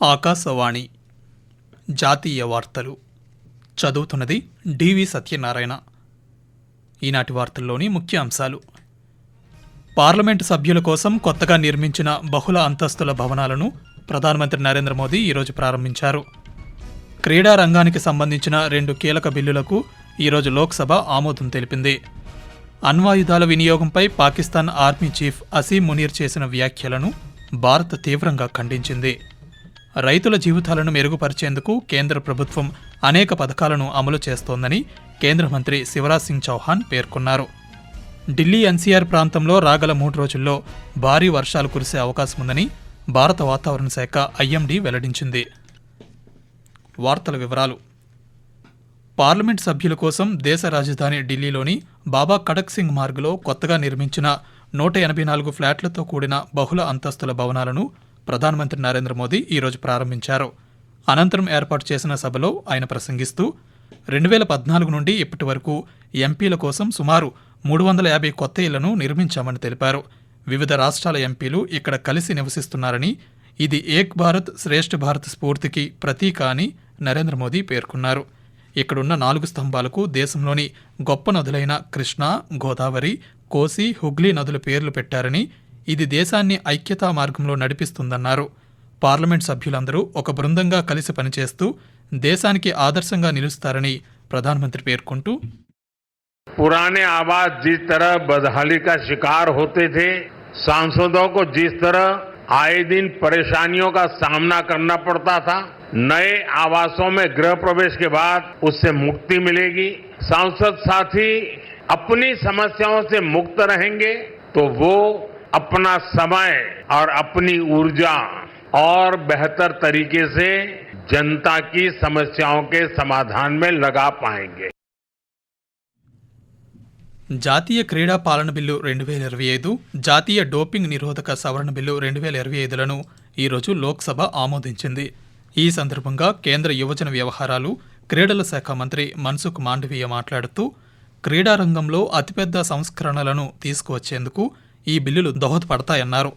ఆకాశవాణి జాతీయ వార్తలు. చదువుతున్నది డివి సత్యనారాయణ. ఈనాటి వార్తల్లోని ముఖ్య అంశాలు పార్లమెంటు సభ్యుల కోసం కొత్తగా నిర్మించిన బహుళ అంతస్తుల భవనాలను ప్రధానమంత్రి నరేంద్ర మోదీ ఈరోజు ప్రారంభించారు. క్రీడా రంగానికి సంబంధించిన రెండు కీలక బిల్లులకు ఈరోజు లోక్సభ ఆమోదం తెలిపింది. అణ్వాయుధాల వినియోగంపై పాకిస్తాన్ ఆర్మీ చీఫ్ అసీం మునీర్ చేసిన వ్యాఖ్యలను భారత్ తీవ్రంగా ఖండించింది. రైతుల జీవితాలను మెరుగుపరిచేందుకు కేంద్ర ప్రభుత్వం అనేక పథకాలను అమలు చేస్తోందని కేంద్ర మంత్రి శివరాజ్ సింగ్ చౌహాన్ పేర్కొన్నారు. ఢిల్లీ ఎన్సీఆర్ ప్రాంతంలో రాగల మూడు రోజుల్లో భారీ వర్షాలు కురిసే అవకాశం ఉందని భారత వాతావరణ శాఖ ఐఎండీ వెల్లడించింది. వార్తల వివరాలు. పార్లమెంట్ సభ్యుల కోసం దేశ రాజధాని ఢిల్లీలోని బాబా కడక్ సింగ్ మార్గ్లో కొత్తగా నిర్మించిన నూట ఎనభై నాలుగు ఫ్లాట్లతో కూడిన బహుళ అంతస్తుల భవనాలను ప్రధానమంత్రి నరేంద్ర మోదీ ఈరోజు ప్రారంభించారు. అనంతరం ఏర్పాటు చేసిన సభలో ఆయన ప్రసంగిస్తూ రెండు వేల పద్నాలుగు నుండి ఇప్పటి వరకు ఎంపీల కోసం సుమారు మూడు వందల యాభై కొత్త ఇళ్ళను నిర్మించామని తెలిపారు. వివిధ రాష్ట్రాల ఎంపీలు ఇక్కడ కలిసి నివసిస్తున్నారని ఇది ఏక్ భారత్ శ్రేష్ఠ భారత్ స్ఫూర్తికి ప్రతీక అని నరేంద్ర మోదీ పేర్కొన్నారు. ఇక్కడున్న నాలుగు స్తంభాలకు దేశంలోని గొప్ప నదులైన కృష్ణా గోదావరి కోసి హుగ్లీ నదుల పేర్లు పెట్టారని ఇది దేశాన్ని ఐక్యతా మార్గంలో నడిపిస్తుందన్నారు పార్లమెంట్ సభ్యులందరూ ఒక బృందంగా కలిసి పనిచేస్తూ దేశానికి ఆదర్శంగా నిలుస్తారని ప్రధానమంత్రి పేర్కొంటూ पुराने आवास जिस तरह बदहाली का शिकार होते थे सांसदों को जिस तरह आए दिन परेशानियों का सामना करना पड़ता था नए आवासों में गृह प्रवेश के बाद उससे मुक्ति मिलेगी सांसद साथी अपनी समस्याओं से मुक्त रहेंगे तो वो अपना समय और अपनी ऊर्जा और बेहतर तरीके से जनता की समस्याओं के समाधान में लगा पाएंगे జాతీయ క్రీడా పాలన బిల్లు రెండు వేల ఇరవై ఐదు జాతీయ డోపింగ్ నిరోధక సవరణ బిల్లు రెండు వేల ఇరవై ఐదులను ఈరోజు లోక్సభ ఆమోదించింది ఈ సందర్భంగా కేంద్ర యువజన వ్యవహారాలు క్రీడల శాఖ మంత్రి మన్సుఖ్ మాండవీయ మాట్లాడుతూ క్రీడా రంగంలో అతిపెద్ద సంస్కరణలను తీసుకువచ్చేందుకు ఈ బిల్లులు దోహదపడతాయన్నారు.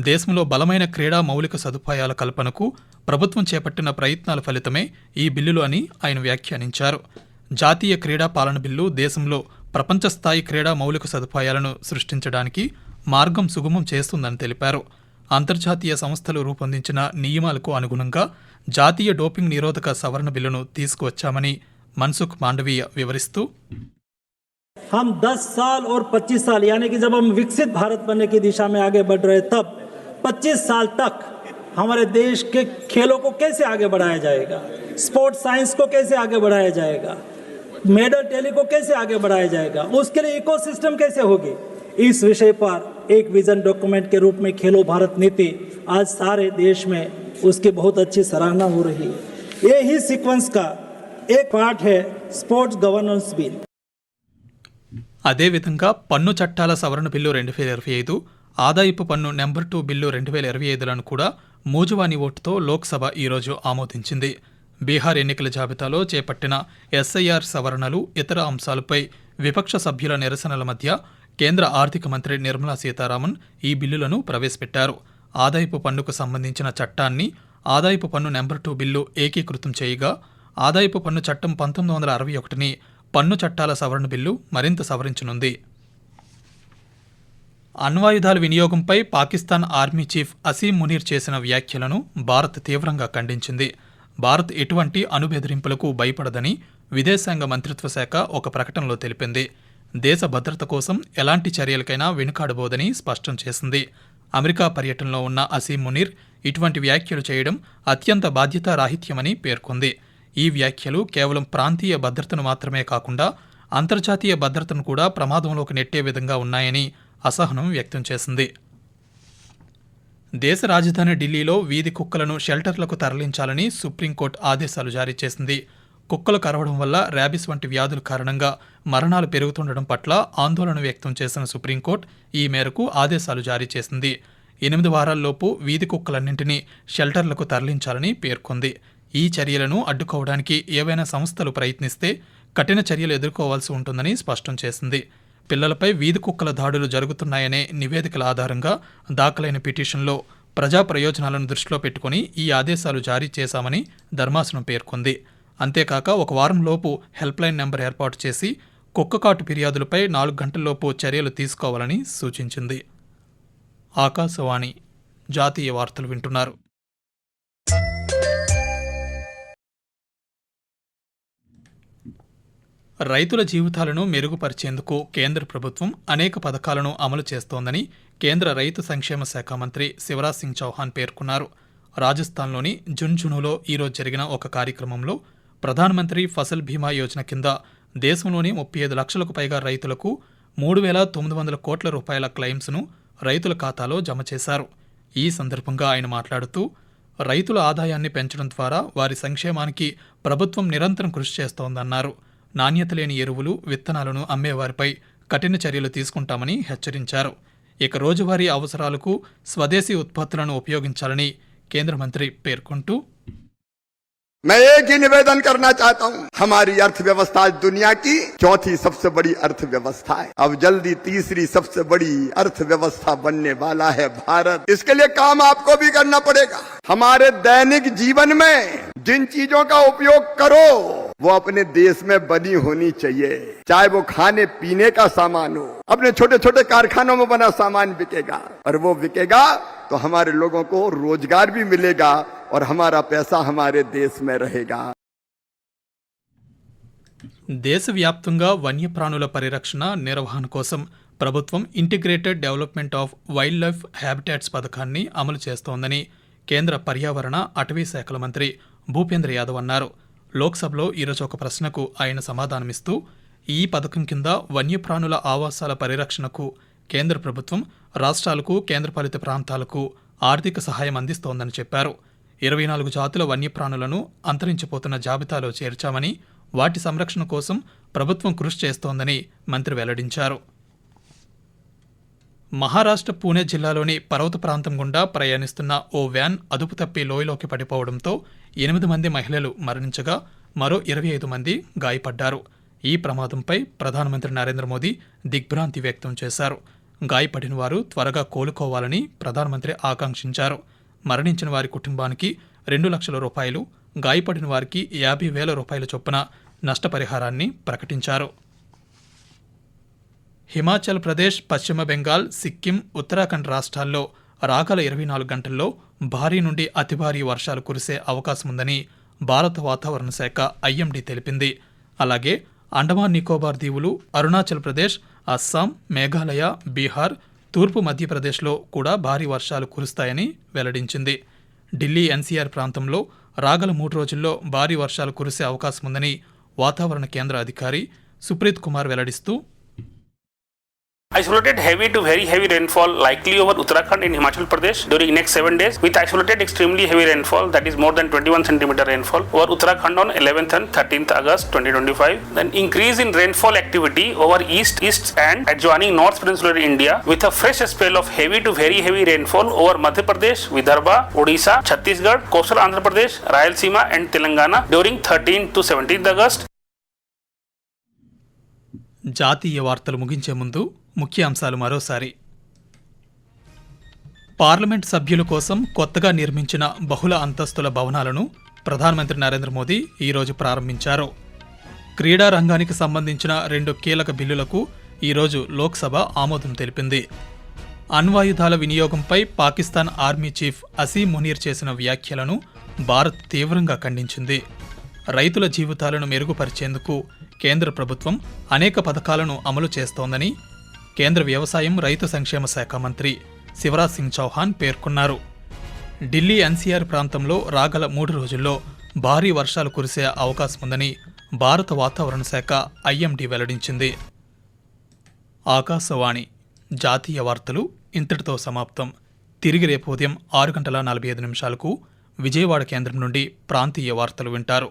దేశంలో బలమైన క్రీడా మౌలిక సదుపాయాల కల్పనకు ప్రభుత్వం చేపట్టిన ప్రయత్నాల ఫలితమే ఈ బిల్లులు అని ఆయన వ్యాఖ్యానించారు. జాతీయ క్రీడా పాలన బిల్లు దేశంలో ప్రపంచస్థాయి క్రీడా మౌలిక సదుపాయాలను సృష్టించడానికి మార్గం సుగమం చేస్తుందని తెలిపారు. అంతర్జాతీయ సంస్థలు రూపొందించిన నియమాలకు అనుగుణంగా జాతీయ డోపింగ్ నిరోధక సవరణ బిల్లును తీసుకువచ్చామని మన్సుఖ్ మాండవీయ వివరిస్తూ हम 10 साल और 25 साल, यानी कि जब हम विकसित भारत बनने की दिशा में आगे बढ़ रहे, तब 25 साल तक हमारे देश के खेलों को कैसे आगे बढ़ाया जाएगा? स्पोर्ट्स साइंस को कैसे आगे बढ़ाया जाएगा? मेडल टेली को कैसे आगे बढ़ाया जाएगा? उसके लिए इकोसिस्टम कैसे होगी? इस विषय पर एक विजन डॉक्यूमेंट के रूप में खेलो भारत नीति आज सारे देश में उसकी बहुत अच्छी सराहना हो रही है। ये ही सीक्वेंस का एक पार्ट है स्पोर्ट्स गवर्नेंस बिल అదేవిధంగా పన్ను చట్టాల సవరణ బిల్లు రెండు వేల ఇరవై ఐదు ఆదాయపు పన్ను నెంబర్ టూ బిల్లు రెండు వేల ఇరవై ఐదులను కూడా మూజువాని ఓటుతో లోక్సభ ఈరోజు ఆమోదించింది. బీహార్ ఎన్నికల జాబితాలో చేపట్టిన ఎస్ఐఆర్ సవరణలు ఇతర అంశాలపై విపక్ష సభ్యుల నిరసనల మధ్య కేంద్ర ఆర్థిక మంత్రి నిర్మలా సీతారామన్ ఈ బిల్లులను ప్రవేశపెట్టారు. ఆదాయపు పన్నుకు సంబంధించిన చట్టాన్ని ఆదాయపు పన్ను నెంబర్ టూ బిల్లు ఏకీకృతం చేయగా ఆదాయపు పన్ను చట్టం పంతొమ్మిది వందల అరవై ఒకటిని పన్ను చట్టాల సవరణ బిల్లు మరింత సవరించనుంది. అణ్వాయుధాల వినియోగంపై పాకిస్తాన్ ఆర్మీ చీఫ్ అసీం మునీర్ చేసిన వ్యాఖ్యలను భారత్ తీవ్రంగా ఖండించింది. భారత్ ఎటువంటి అణుబెదిరింపులకు భయపడదని విదేశాంగ మంత్రిత్వ శాఖ ఒక ప్రకటనలో తెలిపింది. దేశ భద్రత కోసం ఎలాంటి చర్యలకైనా వెనుకాడబోదని స్పష్టం చేసింది. అమెరికా పర్యటనలో ఉన్న అసీం మునీర్ ఇటువంటి వ్యాఖ్యలు చేయడం అత్యంత బాధ్యతారాహిత్యమని పేర్కొంది. ఈ వ్యాఖ్యలు కేవలం ప్రాంతీయ భద్రతను మాత్రమే కాకుండా అంతర్జాతీయ భద్రతను కూడా ప్రమాదంలోకి నెట్టే విధంగా ఉన్నాయని అసహనం వ్యక్తం చేసింది. దేశ రాజధాని ఢిల్లీలో వీధి కుక్కలను షెల్టర్లకు తరలించాలని సుప్రీంకోర్టు ఆదేశాలు జారీ చేసింది. కుక్కలు కరవడం వల్ల ర్యాబిస్ వంటి వ్యాధుల కారణంగా మరణాలు పెరుగుతుండడం పట్ల ఆందోళన వ్యక్తం చేసిన సుప్రీంకోర్టు ఈ మేరకు ఆదేశాలు జారీ చేసింది. ఎనిమిది వారాల్లోపు వీధి కుక్కలన్నింటినీ షెల్టర్లకు తరలించాలని పేర్కొంది. ఈ చర్యలను అడ్డుకోవడానికి ఏవైనా సంస్థలు ప్రయత్నిస్తే కఠిన చర్యలు ఎదుర్కోవాల్సి ఉంటుందని స్పష్టం చేసింది. పిల్లలపై వీధి కుక్కల దాడులు జరుగుతున్నాయనే నివేదికల ఆధారంగా దాఖలైన పిటిషన్లో ప్రజా ప్రయోజనాలను దృష్టిలో పెట్టుకుని ఈ ఆదేశాలు జారీ చేశామని ధర్మాసనం పేర్కొంది. అంతేకాక ఒక వారంలోపు హెల్ప్లైన్ నెంబర్ ఏర్పాటు చేసి కుక్కకాటు ఫిర్యాదులపై నాలుగు గంటల్లోపు చర్యలు తీసుకోవాలని సూచించింది. ఆకాశవాణి జాతీయ వార్తలు వింటున్నారు. రైతుల జీవితాలను మెరుగుపరిచేందుకు కేంద్ర ప్రభుత్వం అనేక పథకాలను అమలు చేస్తోందని కేంద్ర రైతు సంక్షేమ శాఖ మంత్రి శివరాజ్ సింగ్ చౌహాన్ పేర్కొన్నారు. రాజస్థాన్లోని జున్జునులో ఈరోజు జరిగిన ఒక కార్యక్రమంలో ప్రధానమంత్రి ఫసల్ బీమా యోజన కింద దేశంలోని ముప్పై ఐదు లక్షలకు పైగా రైతులకు మూడు వేల తొమ్మిది వందల కోట్ల రూపాయల క్లెయిమ్స్ను రైతుల ఖాతాలో జమ చేశారు. ఈ సందర్భంగా ఆయన మాట్లాడుతూ రైతుల ఆదాయాన్ని పెంచడం ద్వారా వారి సంక్షేమానికి ప్రభుత్వం నిరంతరం కృషి చేస్తోందన్నారు. నాణ్యత లేని ఎరువులు విత్తనాలను అమ్మేవారిపై కఠిన చర్యలు తీసుకుంటామని హెచ్చరించారు ఇక రోజువారీ అవసరాలకు స్వదేశీ ఉత్పత్తులను ఉపయోగించాలని కేంద్ర మంత్రి పేర్కొంటూ मैं एक ही निवेदन करना चाहता हूँ हमारी अर्थव्यवस्था आज दुनिया की चौथी सबसे बड़ी अर्थव्यवस्था है अब जल्दी तीसरी सबसे बड़ी अर्थव्यवस्था बनने वाला है भारत इसके लिए काम आपको भी करना पड़ेगा हमारे दैनिक जीवन में जिन चीजों का उपयोग करो वो अपने देश में बनी होनी चाहिए चाहे वो खाने पीने का सामान हो अपने छोटे छोटे कारखानों में बना सामान बिकेगा और वो बिकेगा तो हमारे लोगों को रोजगार भी मिलेगा और हमारा पैसा हमारे देश में रहेगा దేశవ్యాప్తంగా వన్యప్రాణుల పరిరక్షణ నిర్వహణ కోసం ప్రభుత్వం integrated development of wildlife habitats పథకాన్ని అమలు చేస్తోందని కేంద్ర పర్యావరణ అటవీ శాఖల మంత్రి భూపేంద్ర యాదవ్ అన్నారు లోక్సభలో ఈరోజు ఒక ప్రశ్నకు ఆయన సమాధానమిస్తూ ఈ పథకం కింద వన్యప్రాణుల ఆవాసాల పరిరక్షణకు కేంద్ర ప్రభుత్వం రాష్ట్రాలకు కేంద్రపాలిత ప్రాంతాలకు ఆర్థిక సహాయం అందిస్తోందని చెప్పారు. ఇరవై నాలుగు జాతుల వన్యప్రాణులను అంతరించిపోతున్న జాబితాలో చేర్చామని వాటి సంరక్షణ కోసం ప్రభుత్వం కృషి చేస్తోందని మంత్రి వెల్లడించారు. మహారాష్ట్ర పూణే జిల్లాలోని పర్వత ప్రాంతం గుండా ప్రయాణిస్తున్న ఓ వ్యాన్ అదుపు తప్పి లోయలోకి పడిపోవడంతో ఎనిమిది మంది మహిళలు మరణించగా మరో ఇరవై ఐదు మంది గాయపడ్డారు. ఈ ప్రమాదంపై ప్రధానమంత్రి నరేంద్ర మోదీ దిగ్భ్రాంతి వ్యక్తం చేశారు. గాయపడిన వారు త్వరగా కోలుకోవాలని ప్రధానమంత్రి ఆకాంక్షించారు. మరణించిన వారి కుటుంబానికి రెండు లక్షల రూపాయలు గాయపడిన వారికి యాభై వేల రూపాయల చొప్పున నష్టపరిహారాన్ని ప్రకటించారు. హిమాచల్ ప్రదేశ్ పశ్చిమ బెంగాల్ సిక్కిం ఉత్తరాఖండ్ రాష్ట్రాల్లో రాగల ఇరవై నాలుగు గంటల్లో భారీ నుండి అతి భారీ వర్షాలు కురిసే అవకాశం ఉందని భారత వాతావరణ శాఖ ఐఎండీ తెలిపింది. అలాగే అండమాన్ నికోబార్ దీవులు అరుణాచల్ ప్రదేశ్ అస్సాం మేఘాలయ బీహార్ తూర్పు మధ్యప్రదేశ్లో కూడా భారీ వర్షాలు కురుస్తాయని వెల్లడించింది. ఢిల్లీ ఎన్సీఆర్ ప్రాంతంలో రాగల మూడు రోజుల్లో భారీ వర్షాలు కురిసే అవకాశం ఉందని వాతావరణ కేంద్ర అధికారి Supreet Kumar వెల్లడిస్తూ Isolated heavy to very heavy rainfall likely over Uttarakhand in Himachal Pradesh during next seven days with isolated extremely heavy rainfall that is more than 21 cm rainfall over Uttarakhand on 11th and 13th August 2025. Then increase in rainfall activity over east, east and adjoining North Peninsular India with a fresh spell of heavy to very heavy rainfall over Madhya Pradesh, Vidarbha, Odisha, Chhattisgarh, coastal Andhra Pradesh, Rayalaseema and Telangana during 13th to 17th August. జాతీయ వార్తలు ముగించే ముందు ముఖ్య అంశాలు మరోసారి. Parliament సభ్యుల కోసం కొత్తగా నిర్మించిన బహుళ అంతస్తుల భవనాలను ప్రధానమంత్రి నరేంద్ర మోదీ ఈరోజు ప్రారంభించారు. క్రీడా రంగానికి సంబంధించిన రెండు కీలక బిల్లులకు ఈరోజు లోక్సభ ఆమోదం తెలిపింది. అణ్వాయుధాల వినియోగంపై పాకిస్తాన్ ఆర్మీ చీఫ్ అసీం మునీర్ చేసిన వ్యాఖ్యలను భారత్ తీవ్రంగా ఖండించింది. రైతుల జీవితాలను మెరుగుపరిచేందుకు కేంద్ర ప్రభుత్వం అనేక పథకాలను అమలు చేస్తోందని కేంద్ర వ్యవసాయం రైతు సంక్షేమ శాఖ మంత్రి శివరాజ్ సింగ్ చౌహాన్ పేర్కొన్నారు. ఢిల్లీ ఎన్సీఆర్ ప్రాంతంలో రాగల మూడు రోజుల్లో భారీ వర్షాలు కురిసే అవకాశం ఉందని భారత వాతావరణ శాఖ ఐఎండీ వెల్లడించింది. ఆకాశవాణి జాతీయ వార్తలు ఇంతటితో సమాప్తం. తిరిగి రేపు ఉదయం ఆరు గంటల నలభై ఐదు నిమిషాలకు విజయవాడ కేంద్రం నుండి ప్రాంతీయ వార్తలు వింటారు.